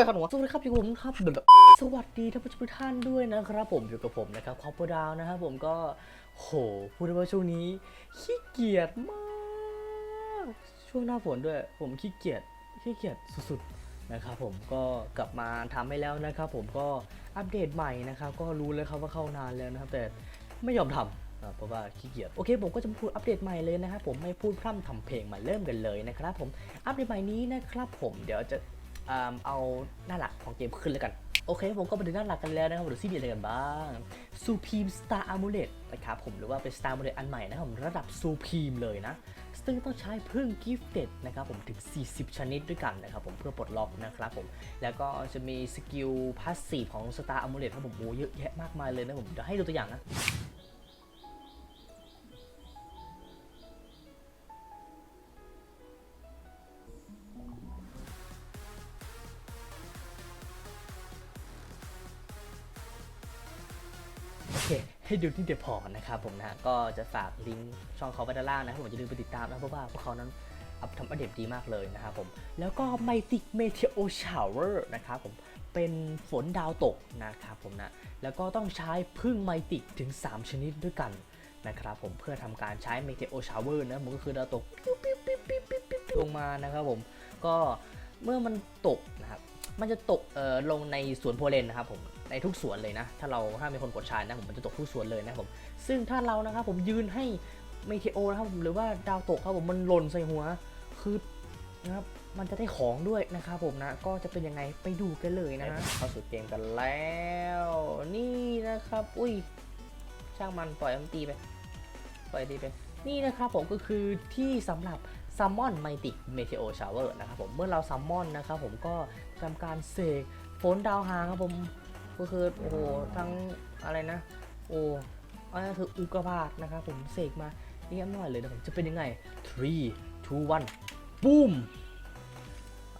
ยครับหนูสวัสดีครับอยู่กับผมครับแบบสวัสดีท่านผู้ชมทุกท่านด้วยนะครับ ผมอยู่กับผมนะครับคอปเปอร์ดาวนะครับผมก็โหพูดได้ว่าช่วงนี้ ขี้เกียจมากช่วงหน้าฝนด้วย ผมขี้เกียจขี้เกียจสุดๆนะครับผมก็กลับมาทำให้แล้วนะครับ ผมก็อัปเดตใหม่นะครับก็รู้เลยครับว่าเข้านานแล้วนะครับ แต่ไม่ยอมทำอ่าเพราะว่าขี้เกียจโอเคผมก็จะมาพูดอัปเดตใหม่เลยนะครับผมไม่พูดพร่ำทำเพลงมาเริ่มกันเลยนะครับผมอัปเดตใหม่นี้นะครับผมเดี๋ยวจะ เอาหน้าหลักของเกมขึ้นแล้วกันโอเคผมก็มาถึงหน้าหลักกันแล้วนะครับดี๋ยวซีมีอะไรกันบ้าง Supreme Star Amulet นะครับผมหรือว่าเป็น Star Amulet อันใหม่นะครับผมระดับ Supreme เลยนะ ซึ่งต้องใช้พึ่ง Gifted นะครับผมถึง 40 ชนิดด้วยกันนะครับผมเพื่อปลดล็อกนะครับผมแล้วก็จะมีสกิลพาสซีฟของ Star Amulet ครับผมโอ้เยอะแยะมากมายเลยนะผมเดี๋ยวให้ดูตัวอย่างนะ ให้ดูที่เดียวพอนะครับผมนะฮะก็จะฝากลิงก์ช่องเขาไว้ด้านล่างนะครับผมจะลืมไปติดตามนะเพราะว่าพวกเขานั้นอัพทำอัปเดตดีมากเลยนะครับผม แล้วก็ Mythic Meteor Shower นะครับผม เป็นฝนดาวตกนะครับผมนะ แล้วก็ต้องใช้พึ่งไมติกถึง 3 ชนิดด้วยกันนะครับผม เพื่อทำการใช้ Meteor Shower นะมันก็คือดาวตกปิ๊วปิ๊วปิ๊วปิ๊วปิ๊วปิ๊วปิ๊วลงมานะครับผม ก็เมื่อมันตกนะครับ มันจะตกเอ่อลงในสวนโพเลนนะครับผม ในทุกสวนเลยนะ ถ้าเราถ้ามีคนกดชายนะผมมันจะตกทุกสวนเลยนะครับผม ซึ่งถ้าเรานะครับผมยืนให้เมเทโอนะครับผมหรือว่าดาวตกครับผมมันหล่นใส่หัว คือนะครับมันจะได้ของด้วยนะครับผมนะ ก็จะเป็นยังไงไปดูกันเลยนะเข้าสู่เกมกันแล้ว นี่นะครับ อุ้ย ช่างมันปล่อยมันตีไปปล่อยตีไป นี่นะครับผมก็คือที่สำหรับซัมมอนไมติกเมเทโอชาวเวอร์นะครับผมเมื่อเราซัมมอนนะครับผมก็ทำการเสกฝนดาวหางครับผม ก็คือโอ้โหทั้งอะไรนะ โอ้อันนั้คืออุกกาบาตนะครับผมเสกมานี่ยหน่อยเลยนะผมจะเป็นยังไง3 2 1บูม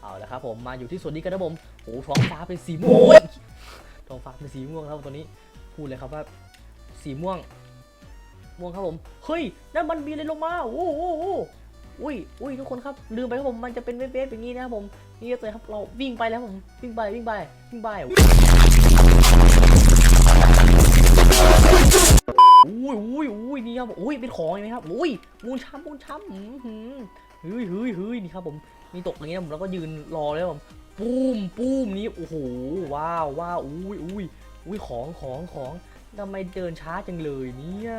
เอาละครับผมมาอยู่ที่ส่วนนี้กันนะผมโอ้ท้องฟ้าเป็นสีม่วงท้องฟ้าเป็นสีม่วงครับตัวนี้พูดเลยครับว่าสีม่วง ม่วงครับผม เฮ้ยนั่นมันมีอะไรลงมา โอ้โห อุ้ยอุ้ยทุกคนครับลืมไปครับผมมันจะเป็นเวฟๆอย่างนี้นะครับผมนี่เลยครับเราวิ่งไปแล้วผมวิ่งไปวิ่งไปวิ่งไปอุ้ยอุ้ยอุ้ยนี่ครับอุ้ยเป็นของเห็นไหมครับอุ้ยมูลช้ำมูลช้ำอื้อหือเฮ้ยเฮ้ยเฮ้ยนี่ครับผมมีตกอย่างนี้นะผมแล้วก็ยืนรอแล้วผมปุ้มปุ้มนี้โอ้โหว้าวว้าวอุ้ยอุ้ยอุ้ยของของของทำไมเดินช้าจังเลยเนี่ย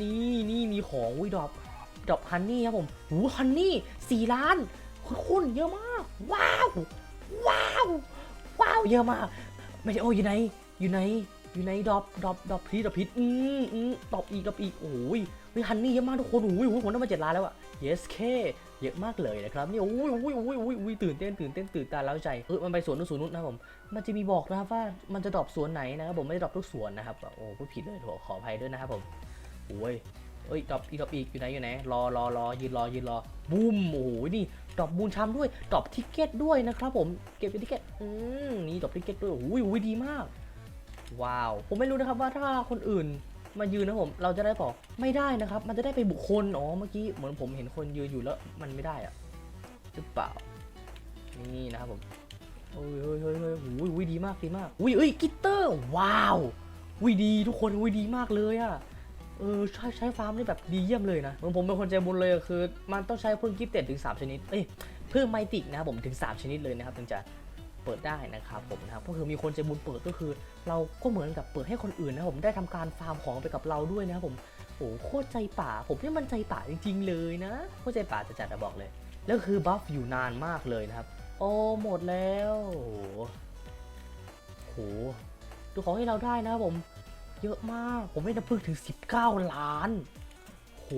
นี่นี่มีของอุ้ยดรอก ดอกฮันนี่ครับผมหูฮันนี่สี่ล้านคุณเยอะมาก ว้าว ว้าว ว้าว เยอะมาก ไม่ใช่โอ้อยู่ไหนอยู่ไหนอยู่ไหนดอกดอกดอกพีดอกพีดอืมอืมดอกอีกดอกอีก โอ้ยเฮฮันนี่เยอะมากทุกคนโอ้ยโอ้ยผมได้มาเจ็ดล้านแล้วอะ yes k เยอะมากเลยนะครับนี่โอ้ยโอ้ยโอ้ยโอ้ยโอ้ยตื่นเต้นตื่นเต้นตื่นตาแล้วใจเออมันไปสวนนู้นสวนนู้นนะผม มันจะมีบอกนะครับว่ามันจะดรอปสวนไหนนะครับผมไม่ได้ดรอปทุกสวนนะครับ โอ้พูดผิดเลยขออภัยด้วยนะครับผมโอ้ย เอ้ยดรอปอีกดรอปอีกอยู่ไหนอยู่ไหนรอรอรอยืนรอยืนรอบูมโอ้โหนี่ดรอปบูนช้ำด้วยดรอปทิกเก็ตด้วยนะครับผมเก็บเป็นทิกเก็ตอืมนี่ดรอปทิกเก็ตด้วยโอ้ยโอ้ยดีมาก ว้าว ผมไม่รู้นะครับว่าถ้าคนอื่นมายืนนะผมเราจะได้บอกไม่ได้นะครับ มันจะได้ไปบุคคลอ๋อเมื่อกี้เหมือนผมเห็นคนยืนอยู่แล้วมันไม่ได้อะหรือเปล่า นี่นะครับผมโอ้ยเฮ้ยเฮ้ยเฮ้ยโอ้ยโอ้ยดีมากดีมากอุ้ยเอ้ยกิตเตอร์ว้าวอุ้ยดีทุกคนอุ้ยดีมากเลยอะ เออใช้ใช้ฟาร์มได้แบบดีเยี่ยมเลยนะผมเป็นคนใจบุญเลยคือ มันต้องใช้พึ่งกิฟเต็ดถึง 3 ชนิด เอ้ยพึ่งไมติกนะครับผมถึง 3 ชนิดเลยนะครับถึงจะเปิดได้นะครับผมนะครับก็คือมีคนใจบุญเปิดก็คือ เราก็เหมือนกับเปิดให้คนอื่นนะครับผมได้ทำการฟาร์มของไปกับเราด้วยนะครับผมโอ้โคตรใจป่า ผมนี่มันใจป่าจริง ๆ เลยนะโคตรใจป่าจะจัดจะบอกเลย แล้วคือบัฟอยู่นานมากเลยนะครับ โอ้หมดแล้วโอ้โหดูของที่เราได้นะครับผม เยอะมาก ผมได้น้ำผึ้งถึง 19 ล้าน โห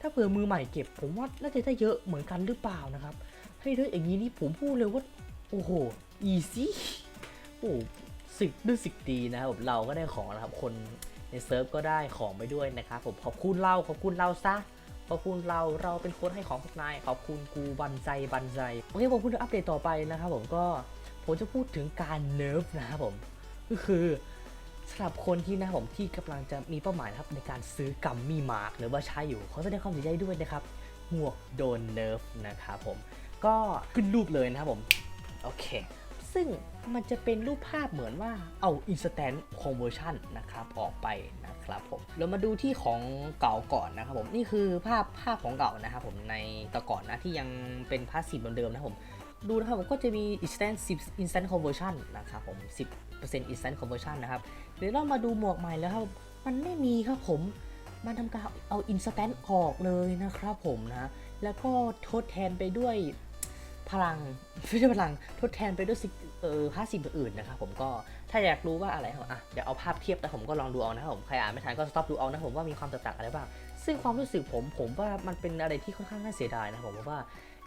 ถ้าเผื่อมือใหม่เก็บ ผมว่าน่าจะได้เยอะเหมือนกันหรือเปล่านะครับ ให้ได้อย่างนี้นี่ผมพูดเลยว่า โอ้โห อีซี่โอ้สึกด้วยสึกดีนะครับเราก็ได้ของแล้วครับ คนในเซิร์ฟก็ได้ของไปด้วยนะครับผมขอบคุณเราขอบคุณเราซะขอบคุณเราเราเป็นคนให้ของพวกนายขอบคุณกูบันใจบันใจโอเคผมพูดถึงอัปเดตต่อไปนะครับผมก็ผมจะพูดถึงการเนิร์ฟนะครับผมก็คือ สำหรับคนที่นะครับผมที่กำลังจะมีเป้าหมายนะครับในการซื้อกัมมี่มาร์กหรือว่าใช้อยู่ขอแสดงความเสียใจด้วยนะครับหมวกโดนเนิร์ฟนะครับผมก็ขึ้นรูปเลยนะครับผมโอเค ซึ่งมันจะเป็นรูปภาพเหมือนว่าเอา instant conversion นะครับออกไปนะครับผมเรามาดูที่ของเก่าก่อนนะครับผมนี่คือภาพภาพของเก่านะครับผมในตะก่อนนะที่ยังเป็นพาสซีฟเดิมๆนะครับผมดูนะครับผมก็จะมี instant 10 instant conversion นะครับผม10 instant conversion นะครับเดี๋ยวเรามาดูหมวกใหม่แล้วครับ มันไม่มีครับผม มันทำการเอา instant ออกเลยนะครับผมนะ แล้วก็ทดแทนไปด้วยพลังไม่ใช่พลังทดแทนไปด้วยสิ่งเออห้าสิ่งอื่นนะครับผมก็ถ้าอยากรู้ว่าอะไรครับอะเดี๋ยวเอาภาพเทียบแล้วผมก็ลองดูเอานะครับผมใครอ่านไม่ทันก็สต็อปดูเอานะผมว่ามีความแตกต่างอะไรบ้างซึ่งความรู้สึกผมผมว่ามันเป็นอะไรที่ค่อนข้างน่าเสียดายนะครับผมว่า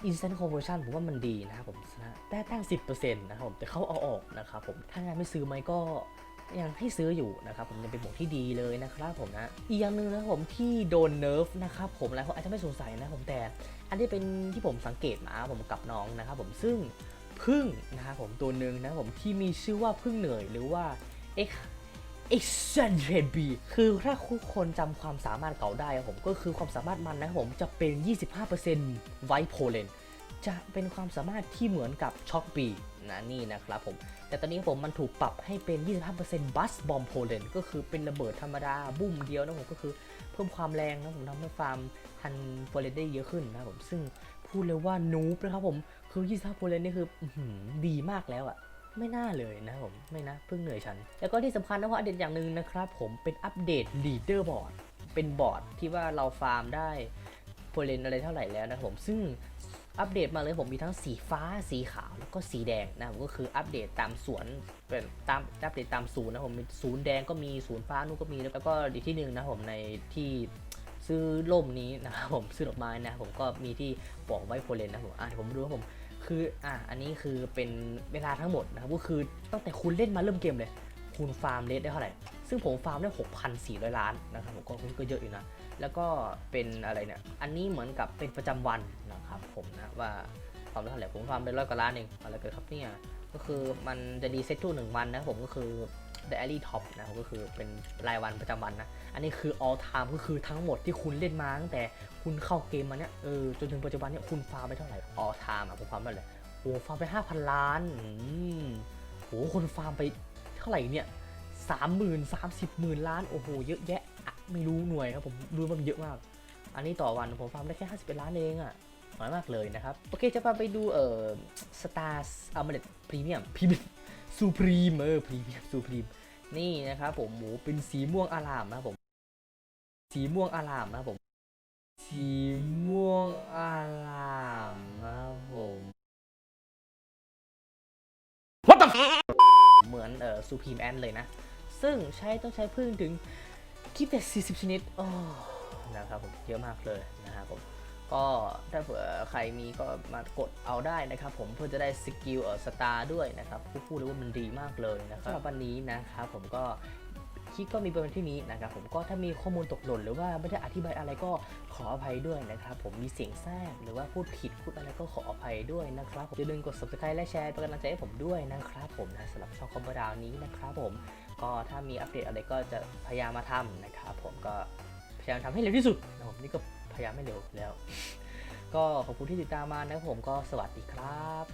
instant conversion ผมว่ามันดีนะครับผมนะได้ตั้ง 10%นะครับผมแต่เขาเอาออกนะครับผมถ้างานไม่ซื้อไหมก็ยังให้ซื้ออยู่นะครับผมยังเป็นหมวกที่ดีเลยนะครับผมนะอีกอย่างหนึ่งนะครับผมที่โดนเนิร์ฟนะครับผมหลายคนอาจจะไม่สงสัยนะผมแต่ อันนี้เป็นที่ผมสังเกตมาผมกับน้องนะครับผมซึ่งพึ่งนะครับผมตัวหนึ่งนะครับผมที่มีชื่อว่าพึ่งเหนื่อยหรือว่า X e x c e n t r e b คือถ้าทุกคนจำความสามารถเก่าได้ครับผม ก็คือความสามารถมันนะครับผมจะเป็น 25%ไวโพเลนจะเป็นความสามารถที่เหมือนกับช็อคปีนะนี่นะครับผม แต่ตอนนี้ผมมันถูกปรับให้เป็น 25%บัสบอมโพเลนก็คือเป็นระเบิดธรรมดาบุ้มเดียวนะผมก็คือเพิ่มความแรงนะผมทำให้ฟาร์มทันโพเลนได้เยอะขึ้นนะผมซึ่งพูดเลยว่านูบนะครับผมคือ25โพเลนนี่คืออื้อหือดีมากแล้วอะ ไม่น่าเลยนะผมไม่นะเพิ่งเหนื่อยฉัน แล้วก็ที่สำคัญนะว่าอัปเดตอย่างหนึ่งนะครับ ผมเป็นอัปเดต leader board เป็นบอร์ดที่ว่าเราฟาร์มได้โพเลนอะไรเท่าไหร่แล้วนะครับผมซึ่งอัปเดตมาเลยผมมีทั้งสีฟ้าสีขาวแล้วก็สีแดงนะครับก็คืออัปเดตตามสวนเป็นตามอัปเดตตามศูนย์นะผมมีศูนย์แดงก็มีศูนย์ฟ้านู่นก็มีแล้วก็อีกที่หนึ่งนะผมในที่ซื้อร่มนี้นะครับผมซื้อดอกไม้นะผมก็มีที่บอกไว้โพเลนนะผมอะผมดูว่าผม คืออะอันนี้คือเป็นเวลาทั้งหมดนะครับก็คือตั้งแต่คุณเล่นมาเริ่มเกมเลย คุณฟาร์มเลสได้เท่าไหร่ ซึ่งผมฟาร์มได้ 6,400 ล้านนะครับผมก็ก็เยอะอยู่นะ แล้วก็เป็นอะไรเนี่ย อันนี้เหมือนกับเป็นประจำวันนะครับผมนะว่าฟาร์มได้เท่าไหร่ผมฟาร์มได้ร้อยกว่าล้านเองอะไรเกิดครับเนี่ยก็คือมันจะดีเซ็ตทุกหนึ่งวันนะผมก็คือ daily top นะครับก็คือเป็นรายวันประจำวันนะ อันนี้คือ all time ก็คือทั้งหมดที่คุณเล่นมาตั้งแต่คุณเข้าเกมมาเนี่ยเออจนถึงปัจจุบันเนี่ยคุณฟาร์มไปเท่าไหร่ all time อะผมฟาร์มไปเลยโอ้ฟาร์มไป 5,000 ล้านอืมโหคนฟาร์มไปเท่าไหร่เนี่ยสามหมื่นสามสิบหมื่นล้านโอ้โหเยอะแยะอะไม่รู้หน่วยครับผมรู้ว่ามันเยอะมาก อันนี้ต่อวันผมฟาร์มได้แค่ห้าสิบล้านเองอะน้อยมากเลยนะครับ โอเคจะพาไปดูเอ่อสตาร์อัลเมเดพรีเมียมพรีเมียม ซูพรีมเออพรีเมียมซูพรีมนี่นะครับผมหมูเป็นสีม่วงอารามนะผม สีม่วงอารามนะผม สีม่วงอารามนะผม What the เหมือนเอ่อซูพรีมแอนเลยนะ ซึ่งใช้ต้องใช้พึ่งถึงคิดแต่40 ชนิดโอ้นะครับผมเยอะมากเลยนะครับผม ก็ถ้าเผื่อใครมีก็มากดเอาได้นะครับผมเพื่อจะได้สกิลเอ่อสตาร์ด้วยนะครับพูดพูดเลยว่ามันดีมากเลยนะครับสำหรับวันนี้นะครับผมก็คลิปก็มีประมาณที่นี้นะครับผมก็ถ้ามีข้อมูลตกหล่นหรือว่าไม่ได้อธิบายอะไรก็ขออภัยด้วยนะครับผมมีเสียงแทรกหรือว่าพูดผิดพูดอะไรก็ขออภัยด้วยนะครับผมอย่าลืมกด subscribe และแชร์เป็นกำลังใจให้ผมด้วยนะครับผมนะสำหรับช่องคอมบดาวนี้นะครับผมก็ถ้ามีอัปเดตอะไรก็จะพยายามมาทำนะครับผมก็พยายามทำให้เร็วที่สุดนะครับผมนี่ก็ พยายามไม่เร็วแล้ว ก็ขอบคุณที่ติดตามมานะครับผมก็สวัสดีครับ